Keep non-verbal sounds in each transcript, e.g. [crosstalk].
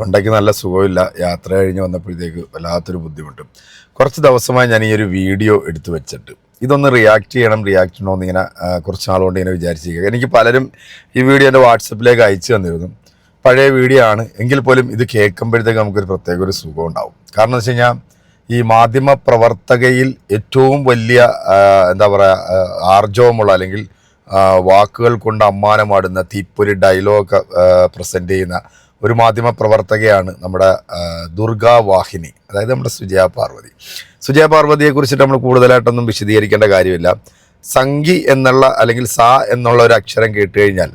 തൊണ്ടയ്ക്ക് നല്ല സുഖമില്ല. യാത്ര കഴിഞ്ഞ് വന്നപ്പോഴത്തേക്ക് വല്ലാത്തൊരു ബുദ്ധിമുട്ട്. കുറച്ച് ദിവസമായി ഞാൻ ഈ ഒരു വീഡിയോ എടുത്തു വെച്ചിട്ട്. ഇതൊന്ന് റിയാക്ട് ചെയ്യണം റിയാക്ട് ചെയ്യണമെന്ന് ഇങ്ങനെ കുറച്ച് നാളുകൊണ്ട് ഇങ്ങനെ വിചാരിച്ചിരിക്കുക. എനിക്ക് പലരും ഈ വീഡിയോ എന്റെ വാട്സപ്പിലേക്ക് അയച്ചു തന്നിരുന്നു. പഴയ വീഡിയോ ആണ്. എങ്കിൽ പോലും ഇത് കേൾക്കുമ്പോഴത്തേക്ക് നമുക്കൊരു പ്രത്യേക ഒരു സുഖം ഉണ്ടാവും. കാരണം എന്ന് വെച്ച് ഈ മാധ്യമ പ്രവർത്തകയിൽ ഏറ്റവും വലിയ എന്താ പറയുക ആർജവമുള്ള അല്ലെങ്കിൽ വാക്കുകൾ കൊണ്ട് അമ്മാനമാടുന്ന തീപ്പൊരി ഡയലോഗ് പ്രസന്റ് ചെയ്യുന്ന ഒരു മാധ്യമ പ്രവർത്തകയാണ് നമ്മുടെ ദുർഗാ വാഹിനി അതായത് നമ്മുടെ സുജയ പാർവതി. സുജയ പാർവതിയെ കുറിച്ചിട്ട് നമ്മൾ കൂടുതലായിട്ടൊന്നും വിശദീകരിക്കേണ്ട കാര്യമില്ല. സംഗി എന്നുള്ള അല്ലെങ്കിൽ സ എന്നുള്ള ഒരു അക്ഷരം കേട്ട് കഴിഞ്ഞാൽ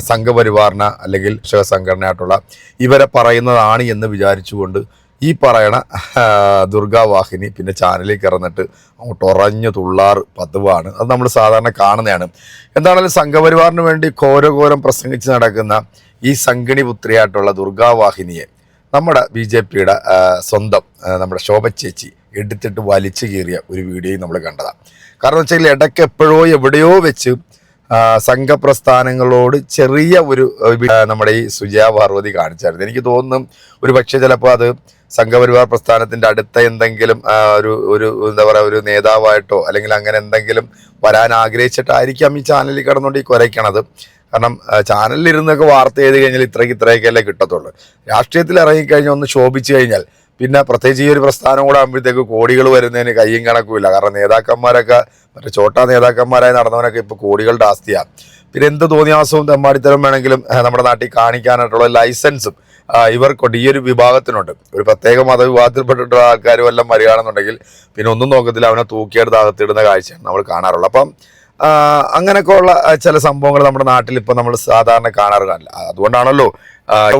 സംഘപരിവാറിന അല്ലെങ്കിൽ കർഷക സംഘടനയായിട്ടുള്ള ഇവരെ പറയുന്നതാണ് എന്ന് വിചാരിച്ചുകൊണ്ട് ഈ പറയണ ആ, ദുർഗാ വാഹിനി പിന്നെ ചാനലിൽ കിറന്നിട്ട് അങ്ങോട്ട് ഉറഞ്ഞു തുള്ളാർ പതിവാണ്. അത് നമ്മൾ സാധാരണ കാണുന്നതാണ്. എന്താണെങ്കിലും സംഘപരിവാറിന് വേണ്ടി ഘോരഘോരം പ്രസംഗിച്ച് നടക്കുന്ന ഈ സംഗിണി പുത്രിയായിട്ടുള്ള ദുർഗാവാഹിനിയെ നമ്മുടെ ബി ജെ പിയുടെ സ്വന്തം നമ്മുടെ ശോഭ ചേച്ചി എടുത്തിട്ട് വലിച്ചു കീറിയ ഒരു വീഡിയോയും നമ്മൾ കണ്ടതാണ് കാരണം വെച്ചാൽ ഇടയ്ക്ക് എപ്പോഴോ എവിടെയോ വെച്ച് സംഘപ്രസ്ഥാനങ്ങളോട് ചെറിയ ഒരു നമ്മുടെ ഈ സുജയാ പാർവതി കാണിച്ചായിരുന്നു. എനിക്ക് തോന്നുന്നു ഒരു പക്ഷേ ചിലപ്പോൾ അത് സംഘപരിവാർ പ്രസ്ഥാനത്തിന്റെ അടുത്ത എന്തെങ്കിലും ഒരു ഒരു എന്താ പറയുക ഒരു നേതാവായിട്ടോ അല്ലെങ്കിൽ അങ്ങനെ എന്തെങ്കിലും വരാൻ ആഗ്രഹിച്ചിട്ടായിരിക്കാം ഈ ചാനലിൽ കിടന്നുകൊണ്ട് ഈ കുരയ്ക്കണത്. കാരണം ചാനലിലിരുന്നൊക്കെ വാർത്ത ചെയ്ത് കഴിഞ്ഞാൽ ഇത്രയ്ക്ക് ഇത്രയൊക്കെയല്ലേ കിട്ടത്തുള്ളൂ. രാഷ്ട്രീയത്തിൽ ഇറങ്ങിക്കഴിഞ്ഞാൽ ഒന്ന് ശോഭിച്ചു കഴിഞ്ഞാൽ പിന്നെ പ്രത്യേകിച്ച് ഈ ഒരു പ്രസ്ഥാനം കൂടെ ആകുമ്പോഴത്തേക്ക് കോടികൾ വരുന്നതിന് കയ്യും കണക്കുമില്ല. കാരണം നേതാക്കന്മാരൊക്കെ മറ്റേ ചോട്ടാ നേതാക്കന്മാരായി നടന്നവനൊക്കെ ഇപ്പോൾ കോടികളുടെ ആസ്തിയാണ് പിന്നെ എന്ത് തോന്നിയാസവും തെമ്മാടിത്തരം വേണമെങ്കിലും നമ്മുടെ നാട്ടിൽ കാണിക്കാനായിട്ടുള്ള ലൈസൻസും ഇവർക്കുണ്ട്. ഈ ഒരു വിഭാഗത്തിനുണ്ട്. ഒരു പ്രത്യേക മതവിഭാഗത്തിൽപ്പെട്ടിട്ടുള്ള ആൾക്കാരും എല്ലാം വരികയാണെന്നുണ്ടെങ്കിൽ പിന്നെ ഒന്നും നോക്കത്തില്ല. അവനെ തൂക്കിയെടുത്ത് അകത്തിടുന്ന കാഴ്ചയാണ് നമ്മൾ കാണാറുള്ളത്. അപ്പം അങ്ങനെയൊക്കെ ഉള്ള ചില സംഭവങ്ങൾ നമ്മുടെ നാട്ടിൽ ഇപ്പം നമ്മൾ സാധാരണ കാണാറില്ല അതുകൊണ്ടാണല്ലോ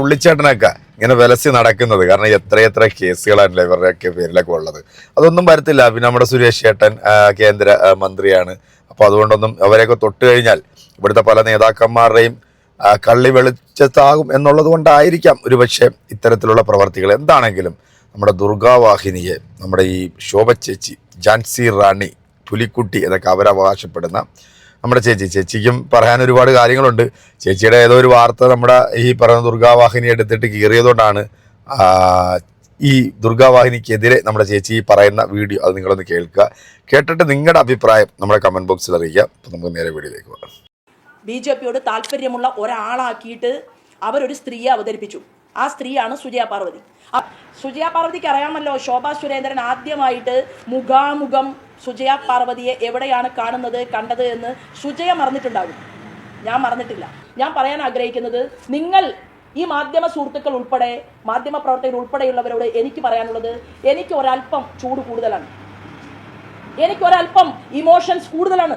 ഉള്ളിച്ചേട്ടനൊക്കെ ഇങ്ങനെ വിലസി നടക്കുന്നത്. കാരണം എത്രയെത്ര കേസുകളാണല്ലോ ഇവരുടെയൊക്കെ പേരിലൊക്കെ ഉള്ളത്. അതൊന്നും വരത്തില്ല. പിന്നെ നമ്മുടെ സുരേഷ് ചേട്ടൻ കേന്ദ്ര മന്ത്രിയാണ്. അപ്പോൾ അതുകൊണ്ടൊന്നും അവരെയൊക്കെ തൊട്ട് കഴിഞ്ഞാൽ ഇവിടുത്തെ പല നേതാക്കന്മാരുടെയും കള്ളി വെളിച്ചത്താകും എന്നുള്ളത് കൊണ്ടായിരിക്കാം. ഒരുപക്ഷെ ഇത്തരത്തിലുള്ള പ്രവർത്തികൾ. എന്താണെങ്കിലും നമ്മുടെ ദുർഗാവാഹിനിയെ നമ്മുടെ ഈ ശോഭ ചേച്ചി ജാൻസി റാണി പുലിക്കുട്ടി എന്നൊക്കെ അവരവകാശപ്പെടുന്ന നമ്മുടെ ചേച്ചി. ചേച്ചിക്കും പറയാൻ ഒരുപാട് കാര്യങ്ങളുണ്ട്. ചേച്ചിയുടെ ഏതോ ഒരു വാർത്ത നമ്മുടെ ഈ പറയുന്ന ദുർഗാവാഹിനി എടുത്തിട്ട് കീറിയതുകൊണ്ടാണ് ഈ ദുർഗാവാഹിനിക്കെതിരെ നമ്മുടെ ചേച്ചി പറയുന്ന വീഡിയോ അത് നിങ്ങളൊന്ന് കേൾക്കുക. കേട്ടിട്ട് നിങ്ങളുടെ അഭിപ്രായം നമ്മുടെ കമന്റ് ബോക്സിൽ അറിയിക്കുക. അപ്പം നമുക്ക് നേരെ വീഡിയോയിലേക്ക് പോകാം. ബി ജെ പിയോട് താല്പര്യമുള്ള ഒരാളാക്കിയിട്ട് അവരൊരു സ്ത്രീയെ അവതരിപ്പിച്ചു. ആ സ്ത്രീയാണ് സുജയ പാർവതി. സുജയ പാർവതിക്ക് അറിയാമല്ലോ ശോഭാ സുരേന്ദ്രൻ ആദ്യമായിട്ട് മുഖാമുഖം സുജയ പാർവതിയെ എവിടെയാണ് കാണുന്നത് കണ്ടത് എന്ന് സുജയ മറന്നിട്ടുണ്ടാകും. ഞാൻ മറന്നിട്ടില്ല. ഞാൻ പറയാൻ ആഗ്രഹിക്കുന്നത് നിങ്ങൾ ഈ മാധ്യമ സുഹൃത്തുക്കൾ ഉൾപ്പെടെ മാധ്യമ പ്രവർത്തകർ ഉൾപ്പെടെയുള്ളവരോട് എനിക്ക് പറയാനുള്ളത് എനിക്ക് ഒരല്പം ചൂട് കൂടുതലാണ്. എനിക്ക് ഒരല്പം ഇമോഷൻസ് കൂടുതലാണ്.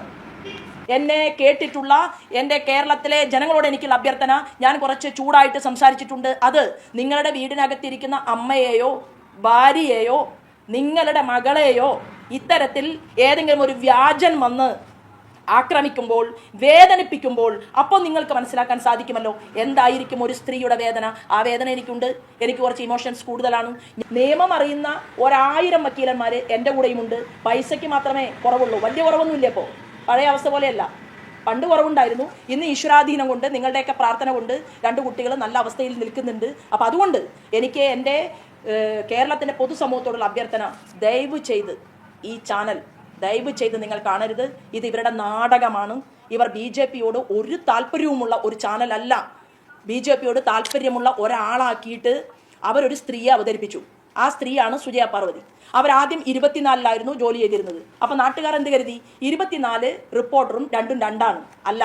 എന്നെ കേട്ടിട്ടുള്ള എന്റെ കേരളത്തിലെ ജനങ്ങളോട് എനിക്കുള്ള അഭ്യർത്ഥന ഞാൻ കുറച്ച് ചൂടായിട്ട് സംസാരിച്ചിട്ടുണ്ട്. അത് നിങ്ങളുടെ വീടിനകത്തിരിക്കുന്ന അമ്മയെയോ ഭാര്യയെയോ നിങ്ങളുടെ മകളെയോ ഇത്തരത്തിൽ ഏതെങ്കിലും ഒരു വ്യാജൻ വന്ന് ആക്രമിക്കുമ്പോൾ വേദനിപ്പിക്കുമ്പോൾ അപ്പോൾ നിങ്ങൾക്ക് മനസ്സിലാക്കാൻ സാധിക്കുമല്ലോ. എന്തായിരിക്കും ഒരു സ്ത്രീയുടെ വേദന? ആ വേദന എനിക്കുണ്ട്. എനിക്ക് കുറച്ച് ഇമോഷൻസ് കൂടുതലാണ്. നിയമം അറിയുന്ന ഒരായിരം വക്കീലന്മാർ എന്റെ കൂടെയുമുണ്ട്. പൈസയ്ക്ക് മാത്രമേ കുറവുള്ളൂ. വലിയ കുറവൊന്നുമില്ല ഇപ്പോൾ. പഴയ അവസ്ഥ പോലെയല്ല. പണ്ട് കുറവുണ്ടായിരുന്നു. ഇന്ന് ഈശ്വരാധീനം കൊണ്ട് നിങ്ങളുടെയൊക്കെ പ്രാർത്ഥന കൊണ്ട് രണ്ട് കുട്ടികൾ നല്ല അവസ്ഥയിൽ നിൽക്കുന്നുണ്ട്. അപ്പം അതുകൊണ്ട് എനിക്ക് എന്റെ കേരളത്തിന്റെ പൊതുസമൂഹത്തോടുള്ള അഭ്യർത്ഥന ദയവ് ചെയ്ത് ഈ ചാനൽ ദയവ് ചെയ്ത് നിങ്ങൾ കാണരുത്. ഇത് ഇവരുടെ നാടകമാണ്. ഇവർ ബി ജെ പിയോട് ഒരു താല്പര്യവുമുള്ള ഒരു ചാനലല്ല. ബി ജെ പിയോട് താല്പര്യമുള്ള ഒരാളാക്കിയിട്ട് അവരൊരു സ്ത്രീയെ അവതരിപ്പിച്ചു. ആ സ്ത്രീയാണ് സുജയ പാർവതി. അവരാദ്യം ഇരുപത്തിനാലിലായിരുന്നു ജോലി ചെയ്തിരുന്നത്. അപ്പോൾ നാട്ടുകാർ എന്ത് കരുതി? ഇരുപത്തിനാല് റിപ്പോർട്ടറും രണ്ടും രണ്ടാണ്. അല്ല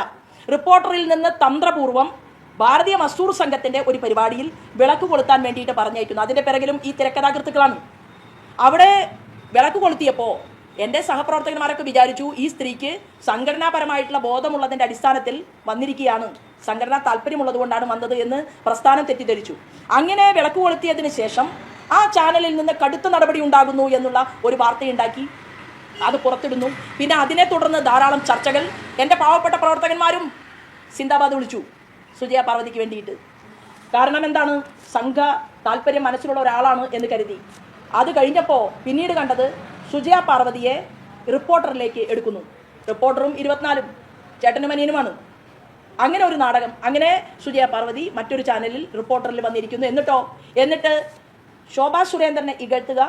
റിപ്പോർട്ടറിൽ നിന്ന് തന്ത്രപൂർവം ഭാരതീയ മസൂർ സംഘത്തിന്റെ ഒരു പരിപാടിയിൽ വിളക്ക് കൊളുത്താൻ വേണ്ടിയിട്ട് പറഞ്ഞയക്കുന്നു. അതിന്റെ പിറകിലും ഈ തിരക്കഥാകൃത്തുക്കളാണ്. അവിടെ വിളക്ക് കൊളുത്തിയപ്പോൾ എന്റെ സഹപ്രവർത്തകന്മാരൊക്കെ വിചാരിച്ചു ഈ സ്ത്രീക്ക് സംഘടനാപരമായിട്ടുള്ള ബോധമുള്ളതിന്റെ അടിസ്ഥാനത്തിൽ വന്നിരിക്കുകയാണ്. സംഘടനാ താല്പര്യമുള്ളത് കൊണ്ടാണ് വന്നത് എന്ന് പ്രസ്ഥാനം തെറ്റിദ്ധരിച്ചു. അങ്ങനെ വിളക്ക് കൊളുത്തിയതിന് ശേഷം ആ ചാനലിൽ നിന്ന് കടുത്ത നടപടി ഉണ്ടാകുന്നു എന്നുള്ള ഒരു വാർത്തയുണ്ടാക്കി. അത് പുറത്തിടുന്നു. പിന്നെ അതിനെ തുടർന്ന് ധാരാളം ചർച്ചകൾ. എന്റെ പാവപ്പെട്ട പ്രവർത്തകന്മാരും സിന്ദാബാദ് വിളിച്ചു. സുജയ പാർവതിക്ക് വേണ്ടിയിട്ട്. കാരണം എന്താണ്? സംഘ താല്പര്യം മനസ്സിലുള്ള ഒരാളാണ് എന്ന് കരുതി. അത് കഴിഞ്ഞപ്പോൾ പിന്നീട് കണ്ടത് സുജയ പാർവതിയെ റിപ്പോർട്ടറിലേക്ക് എടുക്കുന്നു. റിപ്പോർട്ടറും ഇരുപത്തിനാലും ചേട്ടനും അനിയനുമാണ്. അങ്ങനെ ഒരു നാടകം അങ്ങനെ സുജയ പാർവതി മറ്റൊരു ചാനലിൽ റിപ്പോർട്ടറിൽ വന്നിരിക്കുന്നു. എന്നിട്ടോ? എന്നിട്ട് ശോഭാ സുരേന്ദ്രനെ ഇകഴ്ത്തുക.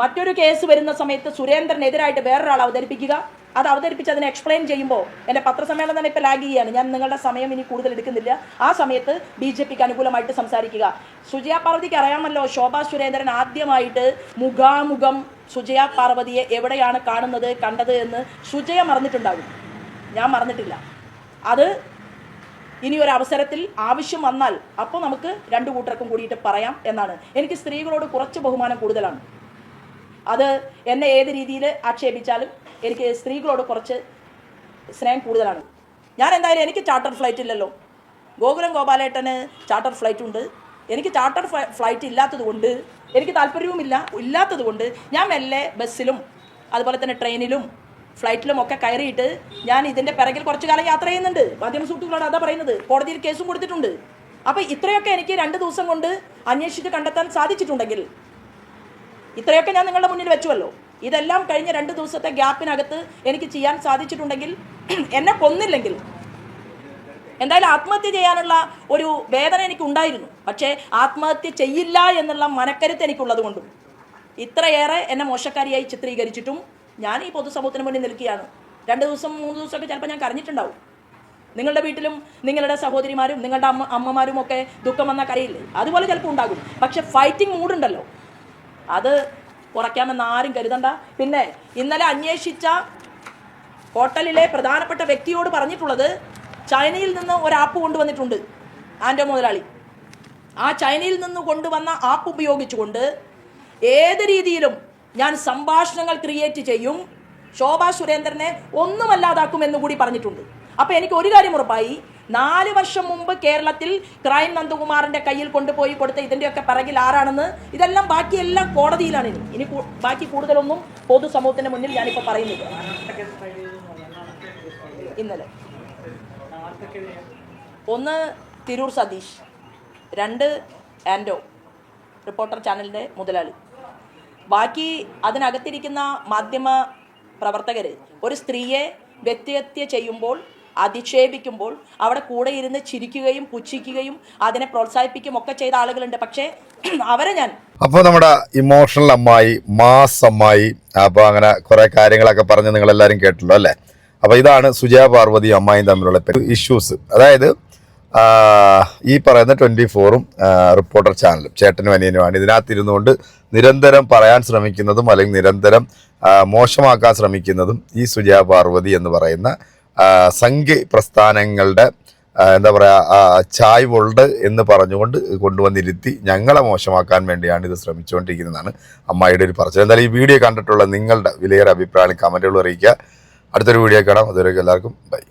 മറ്റൊരു കേസ് വരുന്ന സമയത്ത് സുരേന്ദ്രനെതിരായിട്ട് വേറൊരാൾ അവതരിപ്പിക്കുക. അത് അവതരിപ്പിച്ച് അതിനെ എക്സ്പ്ലെയിൻ ചെയ്യുമ്പോൾ എന്റെ പത്രസമ്മേളനം തന്നെ ഇപ്പോൾ ലാഗ് ചെയ്യുകയാണ് ഞാൻ നിങ്ങളുടെ സമയം ഇനി കൂടുതൽ എടുക്കുന്നില്ല. ആ സമയത്ത് ബി ജെ പിക്ക് അനുകൂലമായിട്ട് സംസാരിക്കുക. സുജയ പാർവതിക്ക് അറിയാമല്ലോ ശോഭാ സുരേന്ദ്രൻ ആദ്യമായിട്ട് മുഖാമുഖം സുജയ പാർവതിയെ എവിടെയാണ് കാണുന്നത് കണ്ടത് എന്ന് സുജയ മറന്നിട്ടുണ്ടാകും. ഞാൻ മറന്നിട്ടില്ല. അത് ഇനി ഒരു അവസരത്തിൽ ആവശ്യം വന്നാൽ അപ്പോൾ നമുക്ക് രണ്ട് കൂട്ടർക്കും കൂടിയിട്ട് പറയാം എന്നാണ്. എനിക്ക് സ്ത്രീകളോട് കുറച്ച് ബഹുമാനം കൂടുതലാണ്. അത് എന്നെ ഏത് രീതിയിൽ ആക്ഷേപിച്ചാലും എനിക്ക് സ്ത്രീകളോട് കുറച്ച് സ്നേഹം കൂടുതലാണ്. ഞാൻ എന്തായാലും എനിക്ക് ചാർട്ടർ ഫ്ലൈറ്റ് ഇല്ലല്ലോ. ഗോകുലം ഗോപാലേട്ടന് ചാർട്ടർ ഫ്ലൈറ്റ് ഉണ്ട്. എനിക്ക് ചാർട്ടർ ഫ്ലൈറ്റ് ഇല്ലാത്തത് കൊണ്ട് എനിക്ക് താല്പര്യവുമില്ല ഇല്ലാത്തത് കൊണ്ട് ഞാൻ മെല്ലെ ബസ്സിലും അതുപോലെ തന്നെ ട്രെയിനിലും ഫ്ലൈറ്റിലും ഒക്കെ കയറിയിട്ട് ഞാൻ ഇതിന്റെ പിറകിൽ കുറച്ചു കാലം യാത്ര ചെയ്യുന്നുണ്ട്. മാധ്യമ സുഹൃത്തുക്കളോട് അതാ പറയുന്നത്. കോടതിയിൽ കേസും കൊടുത്തിട്ടുണ്ട്. അപ്പോൾ ഇത്രയൊക്കെ എനിക്ക് രണ്ട് ദിവസം കൊണ്ട് അന്വേഷിച്ച് കണ്ടെത്താൻ സാധിച്ചിട്ടുണ്ടെങ്കിൽ ഇത്രയൊക്കെ ഞാൻ നിങ്ങളുടെ മുന്നിൽ വെച്ചുവല്ലോ. ഇതെല്ലാം കഴിഞ്ഞ രണ്ട് ദിവസത്തെ ഗ്യാപ്പിനകത്ത് എനിക്ക് ചെയ്യാൻ സാധിച്ചിട്ടുണ്ടെങ്കിൽ [clears throat] എന്നെ കൊന്നില്ലെങ്കിൽ എന്തായാലും ആത്മഹത്യ ചെയ്യാനുള്ള ഒരു വേദന എനിക്ക് ഉണ്ടായിരുന്നു പക്ഷേ ആത്മഹത്യ ചെയ്യില്ല എന്നുള്ള മനക്കരുത്ത് എനിക്കുള്ളത് കൊണ്ടും. ഇത്രയേറെ എന്നെ മോശക്കാരിയായി ചിത്രീകരിച്ചിട്ടും ഞാൻ ഈ പൊതുസമൂഹത്തിന് മുന്നിൽ നിൽക്കുകയാണ്. രണ്ട് ദിവസം മൂന്ന് ദിവസമൊക്കെ ചിലപ്പോൾ ഞാൻ കരഞ്ഞിട്ടുണ്ടാവും. നിങ്ങളുടെ വീട്ടിലും നിങ്ങളുടെ സഹോദരിമാരും നിങ്ങളുടെ അമ്മ അമ്മമാരും ഒക്കെ ദുഃഖം വന്ന കരയില്ലേ? അതുപോലെ ചിലപ്പോൾ ഉണ്ടാകും. പക്ഷെ ഫൈറ്റിംഗ് മൂഡുണ്ടല്ലോ അത് കുറയ്ക്കാമെന്ന് ആരും കരുതണ്ട. പിന്നെ ഇന്നലെ അന്വേഷിച്ച ഹോട്ടലിലെ പ്രധാനപ്പെട്ട വ്യക്തിയോട് പറഞ്ഞിട്ടുള്ളത് ചൈനയിൽ നിന്ന് ഒരു ആപ്പ് കൊണ്ടുവന്നിട്ടുണ്ട് ആന്റെ മുതലാളി. ആ ചൈനയിൽ നിന്ന് കൊണ്ടുവന്ന ആപ്പ് ഉപയോഗിച്ചുകൊണ്ട് ഏത് രീതിയിലും ഞാൻ സംഭാഷണങ്ങൾ ക്രിയേറ്റ് ചെയ്യും. ശോഭാ സുരേന്ദ്രനെ ഒന്നുമല്ലാതാക്കുമെന്ന് കൂടി പറഞ്ഞിട്ടുണ്ട്. അപ്പോൾ എനിക്ക് ഒരു കാര്യം ഉറപ്പായി. നാല് വർഷം മുമ്പ് കേരളത്തിൽ ക്രൈം നന്ദകുമാറിന്റെ കയ്യിൽ കൊണ്ടുപോയി കൊടുത്ത ഇതിന്റെയൊക്കെ പിറകിൽ ആരാണെന്ന് ഇതെല്ലാം ബാക്കിയെല്ലാം കോടതിയിലാണ്. ഇനി ഇനി ബാക്കി കൂടുതലൊന്നും പൊതുസമൂഹത്തിന്റെ മുന്നിൽ ഞാനിപ്പോൾ പറയുന്നില്ല. ഇന്നലെ. ഒന്ന് തിരൂർ സതീഷ് രണ്ട് ആൻഡോ റിപ്പോർട്ടർ ചാനലിന്റെ മുതലാളി. ബാക്കി അതിനകത്തിരിക്കുന്ന മാധ്യമ പ്രവർത്തകർ ഒരു സ്ത്രീയെ വ്യക്തിഹത്യ ചെയ്യുമ്പോൾ അധിക്ഷേപിക്കുമ്പോൾ അവിടെ കൂടെ ഇരുന്ന് ചിരിക്കുകയും പുച്ഛിക്കുകയും അതിനെ പ്രോത്സാഹിപ്പിക്കുകയും ഒക്കെ ചെയ്ത ആളുകളുണ്ട്. പക്ഷേ അവരെ ഞാൻ അപ്പോൾ നമ്മുടെ ഇമോഷണൽ അമ്മായി മാസ് അമ്മായി അപ്പോൾ അങ്ങനെ കുറേ കാര്യങ്ങളൊക്കെ പറഞ്ഞ് നിങ്ങളെല്ലാവരും കേട്ടല്ലോ അല്ലേ? അപ്പോൾ ഇതാണ് സുജയ പാർവതി അമ്മായും തമ്മിലുള്ള ഇഷ്യൂസ്. അതായത് ഈ പറയുന്ന ട്വന്റി ഫോറും റിപ്പോർട്ടർ ചാനലും ചേട്ടനും അനിയനുമാണ് ഇതിനകത്ത് ഇരുന്നുകൊണ്ട് നിരന്തരം പറയാൻ ശ്രമിക്കുന്നതും അല്ലെങ്കിൽ നിരന്തരം മോശമാക്കാൻ ശ്രമിക്കുന്നതും ഈ സുജയ പാർവതി എന്ന് പറയുന്ന ആ, സംഘി പ്രസ്ഥാനങ്ങളുടെ എന്താ പറയുക വോൾഡ് എന്ന് പറഞ്ഞുകൊണ്ട് കൊണ്ടുവന്നിരുത്തി ഞങ്ങളെ മോശമാക്കാൻ വേണ്ടിയാണ് ഇത് ശ്രമിച്ചുകൊണ്ടിരിക്കുന്നതാണ് അമ്മായിയുടെ ഒരു പറച്ചിൽ. എന്തായാലും ഈ വീഡിയോ കണ്ടിട്ടുള്ള നിങ്ങളുടെ വിലയേറെ അഭിപ്രായം കമന്റുകൾ അറിയിക്കുക. അടുത്തൊരു വീഡിയോ കാണാം. അതുവരെ എല്ലാവർക്കും ബൈ.